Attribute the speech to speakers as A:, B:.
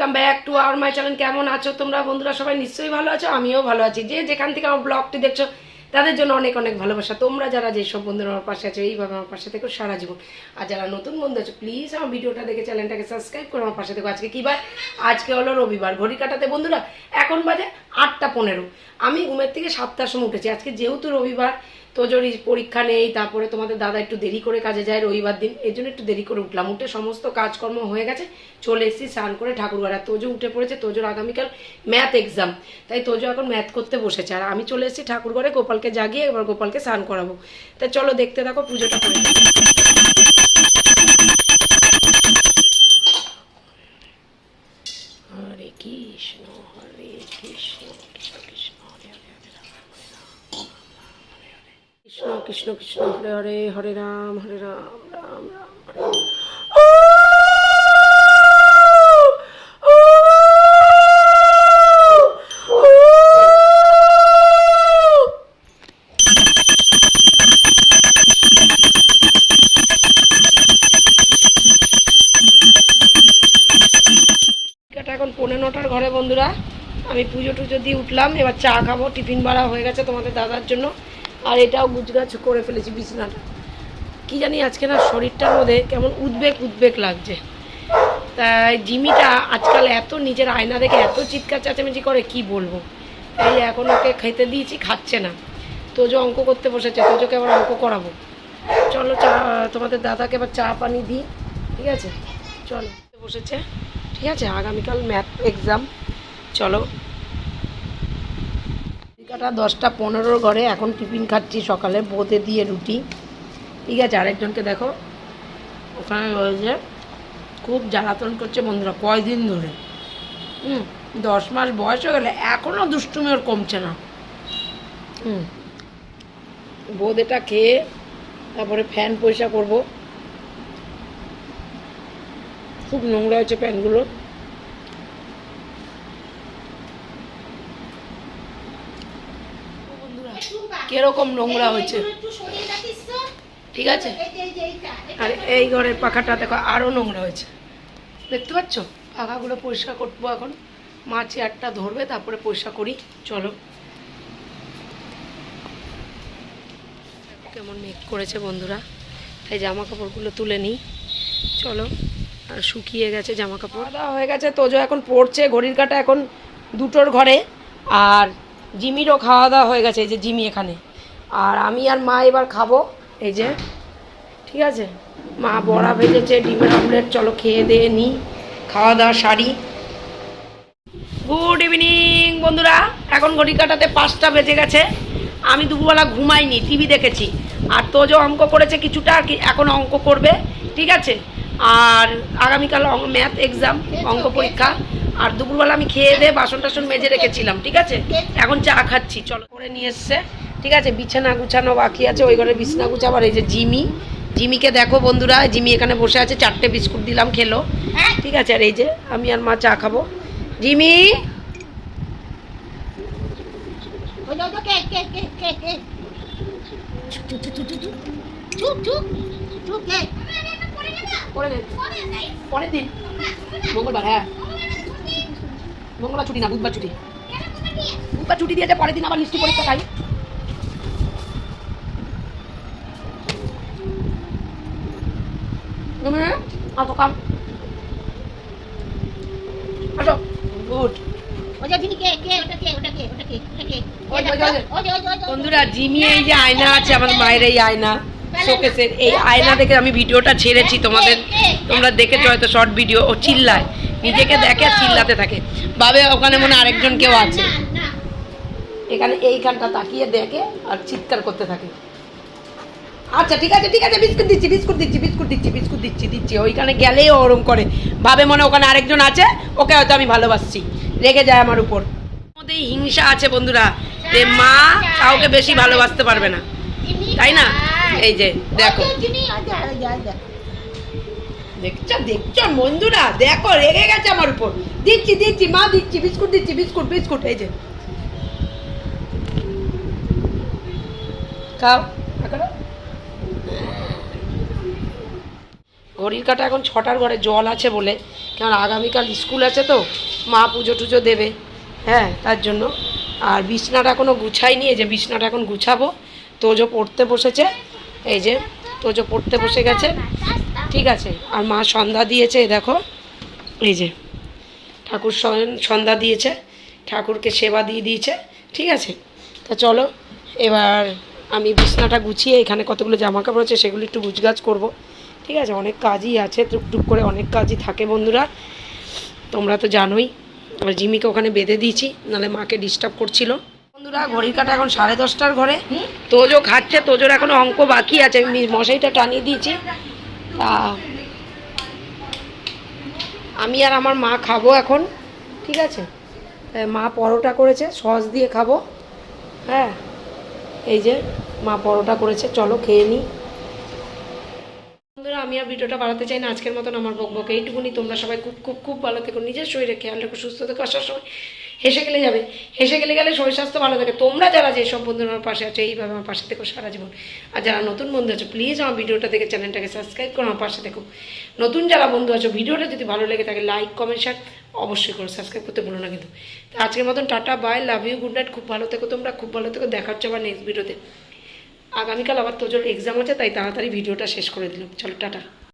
A: welcome back to our my channel কেমন আছো তোমরা বন্ধুরা সবাই নিশ্চয়ই ভালো আছো আমিও ভালো আছি যে যেখান থেকে আমার ব্লগটি দেখছো তাদের জন্য অনেক অনেক ভালোবাসা তোমরা যারা যেসব বন্ধুরা আমার পাশে আছো এইভাবে আমার পাশে থেকে সারা জীবন আর যারা নতুন বন্ধু আছো প্লিজ আমার ভিডিওটা দেখে চ্যানেলটাকে সাবস্ক্রাইব করে আমার পাশে থেকে আজকে কী বার আজকে হলো রবিবার ঘড়ি কাটাতে বন্ধুরা এখন বাজে আটটা পনেরো আমি ঘুমের থেকে সাতটার সময় উঠেছি আজকে যেহেতু রবিবার তোজোর পরীক্ষা নেই তারপরে তোমাদের দাদা একটু দেরি করে কাজে যায় রবিবার দিন এই জন্য একটু দেরি করে উঠলাম উঠে সমস্ত কাজকর্ম হয়ে গেছে চলে এসেছি স্নান করে ঠাকুরবাড়া তোজো উঠে পড়েছে তোজোর আগামীকাল ম্যাথ এক্সাম তাই তোজো এখন ম্যাথ করতে বসেছে আর আমি চলে এসেছি ঠাকুরঘরে গোপালকে জাগিয়ে এবার গোপালকে স্নান করাবো তাই চলো দেখতে থাকো পুজোটা করে কৃষ্ণ হরে কৃষ্ণ কৃষ্ণ কৃষ্ণ কৃষ্ণ হরে হরে হরে রাম হরে রাম রাম রাম এখন পৌনে নটার ঘরে বন্ধুরা আমি পুজো টুজো দিয়ে উঠলাম এবার চা খাবো টিফিন ভাড়া হয়ে গেছে তোমাদের দাদার জন্য আর এটাও গুজগাছ করে ফেলেছি বিছানাটা কি জানি আজকে না শরীরটার মধ্যে কেমন উদ্বেগ উদ্বেগ লাগছে তাই জিমিটা আজকাল এত নিজের আয়না দেখে এত চিৎকার চেঁচামেচি করে কি বলবো তাই এখন ওকে খেতে দিয়েছি খাচ্ছে না তোজো অঙ্ক করতে বসেছে তোজোকে আবার অঙ্ক করাবো চলো চা তোমাদের দাদাকে আবার চা পানি দিই ঠিক আছে চলো বসেছে ঠিক আছে আগামীকাল ম্যাথ এক্সাম চলো কাটা দশটা পনেরো ঘরে এখন টিফিন খাচ্ছি সকালে বোতে দিয়ে রুটি ঠিক আছে আরেকজনকে দেখো ওখানে রয়েছে খুব জ্বালাতন করছে বন্ধুরা কয়দিন ধরে হুম দশ মাস বয়স হয়ে গেলে এখনও দুষ্টুমি ওর কমছে না হুম বোধেটা খেয়ে তারপরে ফ্যান পয়সা করব খুব নোংরা হয়েছে ফ্যানগুলো কিরকম নোংরা হয়েছে ঠিক আছে আর এই ঘরের পাখাটা দেখো আরও নোংরা হয়েছে দেখতে পাচ্ছ পাখাগুলো পরিষ্কার করবো এখন মা চেয়ারটা ধরবে তারপরে পরিষ্কার করি চলো কেমন মেঘ করেছে বন্ধুরা তাই জামা কাপড়গুলো তুলে নিই চলো আর শুকিয়ে গেছে জামা কাপড় হয়ে গেছে তোজো এখন পড়ছে ঘড়ির কাটা এখন দুটোর ঘরে আর জিমিরও খাওয়া দাওয়া হয়ে গেছে এই যে জিমি এখানে আর আমি আর মা এবার খাবো এই যে ঠিক আছে মা বড়া ভেজেছে ডিমের অমলেট চলো খেয়ে দিয়ে নিই খাওয়া দাওয়া শাড়ি গুড ইভিনিং বন্ধুরা এখন ঘড়ি কাটাতে পাঁচটা বেজে গেছে আমি দুপুরবেলা ঘুমাইনি টিভি দেখেছি আর তো যে অঙ্ক করেছে কিছুটা আর কি এখন অঙ্ক করবে ঠিক আছে আর আগামীকাল ম্যাথ এক্সাম অঙ্ক পরীক্ষা আর দুপুরবেলা আমি খেয়ে দিয়ে বাসন টাসন মেজে রেখেছিলাম ঠিক আছে এখন চা খাচ্ছি চলো করে নিয়ে এসছে ঠিক আছে বিছানা গুছানো বাকি আছে ওই ঘরে বিছানা আবার এই যে জিমি জিমিকে দেখো বন্ধুরা জিমি এখানে বসে আছে চারটে বিস্কুট দিলাম খেলো ঠিক আছে আর এই যে আমি আর মা চা খাবো জিমি দিন মঙ্গলবার হ্যাঁ মঙ্গলবার ছুটি না বুধবার ছুটি বুধবার ছুটি দিয়েছে পরের দিন আবার মিষ্টি পরীক্ষা খাই বন্ধুরা জিমি এই যে আয়না আছে আমার মায়ের এই আয়না শোকেসের এই আয়না দেখে আমি ভিডিওটা ছেড়েছি তোমাদের তোমরা দেখেছো হয়তো শর্ট ভিডিও ও চিল্লায় নিজেকে দেখে চিল্লাতে থাকে ভাবে ওখানে মনে আরেকজন কেউ আছে এখানে এইখানটা তাকিয়ে দেখে আর চিৎকার করতে থাকে আচ্ছা ঠিক আছে ঠিক আছে বিস্কুট দিচ্ছি বিস্কুট দিচ্ছি বিস্কুট দিচ্ছি বিস্কুট দিচ্ছি দিচ্ছি ওইখানে গেলেই ওরম করে ভাবে মনে ওখানে আরেকজন আছে ওকে হয়তো আমি ভালোবাসছি রেগে যায় আমার উপর মধ্যে হিংসা আছে বন্ধুরা যে মা কাউকে বেশি ভালোবাসতে পারবে না তাই না এই যে দেখো দেখছো দেখছো বন্ধুরা দেখো রেগে গেছে আমার উপর দিচ্ছি দিচ্ছি মা দিচ্ছি বিস্কুট দিচ্ছি বিস্কুট বিস্কুট এই যে ঘড়ির কাটা এখন ছটার ঘরে জল আছে বলে কারণ আগামীকাল স্কুল আছে তো মা পুজো টুজো দেবে হ্যাঁ তার জন্য আর বিছনাটা এখনও গুছাইনি নিয়ে যে বিছনাটা এখন গুছাবো তোজো পড়তে বসেছে এই যে তোজো পড়তে বসে গেছে ঠিক আছে আর মা সন্ধ্যা দিয়েছে দেখো এই যে ঠাকুর সন্ধ্যা দিয়েছে ঠাকুরকে সেবা দিয়ে দিয়েছে ঠিক আছে তা চলো এবার আমি বিছনাটা গুছিয়ে এখানে কতগুলো জামা কাপড় আছে সেগুলো একটু গুছগাছ করব ঠিক আছে অনেক কাজই আছে টুকটুক করে অনেক কাজই থাকে বন্ধুরা তোমরা তো জানোই আর জিমিকে ওখানে বেঁধে দিয়েছি নাহলে মাকে ডিস্টার্ব করছিল বন্ধুরা ঘড়ির কাটা এখন সাড়ে দশটার ঘরে তোজো খাচ্ছে তোজোর এখন অঙ্ক বাকি আছে আমি মশাইটা টানিয়ে দিয়েছি তা আমি আর আমার মা খাবো এখন ঠিক আছে মা পরোটা করেছে সস দিয়ে খাবো হ্যাঁ এই যে মা পরোটা করেছে চলো খেয়ে নিই বন্ধুরা আমি আর ভিডিওটা বাড়াতে চাই না আজকের মতন আমার বকবকে এইটুকুনি তোমরা সবাই খুব খুব খুব ভালো থেকো নিজের শরীরে খেয়াল রেখো সুস্থ থেকো আসার সময় হেসে গেলে যাবে হেসে গেলে গেলে শরীর স্বাস্থ্য ভালো থাকে তোমরা যারা যে সব বন্ধু আমার পাশে আছো এইভাবে আমার পাশে থেকে সারা জীবন আর যারা নতুন বন্ধু আছো প্লিজ আমার ভিডিওটা থেকে চ্যানেলটাকে সাবস্ক্রাইব করো আমার পাশে দেখো নতুন যারা বন্ধু আছো ভিডিওটা যদি ভালো লেগে থাকে লাইক কমেন্ট শেয়ার অবশ্যই করো সাবস্ক্রাইব করতে ভুলো না কিন্তু তো আজকের মতন tata bye love you good night খুব ভালো থেকো তোমরা খুব ভালো থেকো দেখা হচ্ছে আবার নেক্সট ভিডিওতে আগামীকাল আবার তোজোর এক্সাম আছে তাই তাড়াতাড়ি ভিডিওটা শেষ করে দিলাম চলো টাটা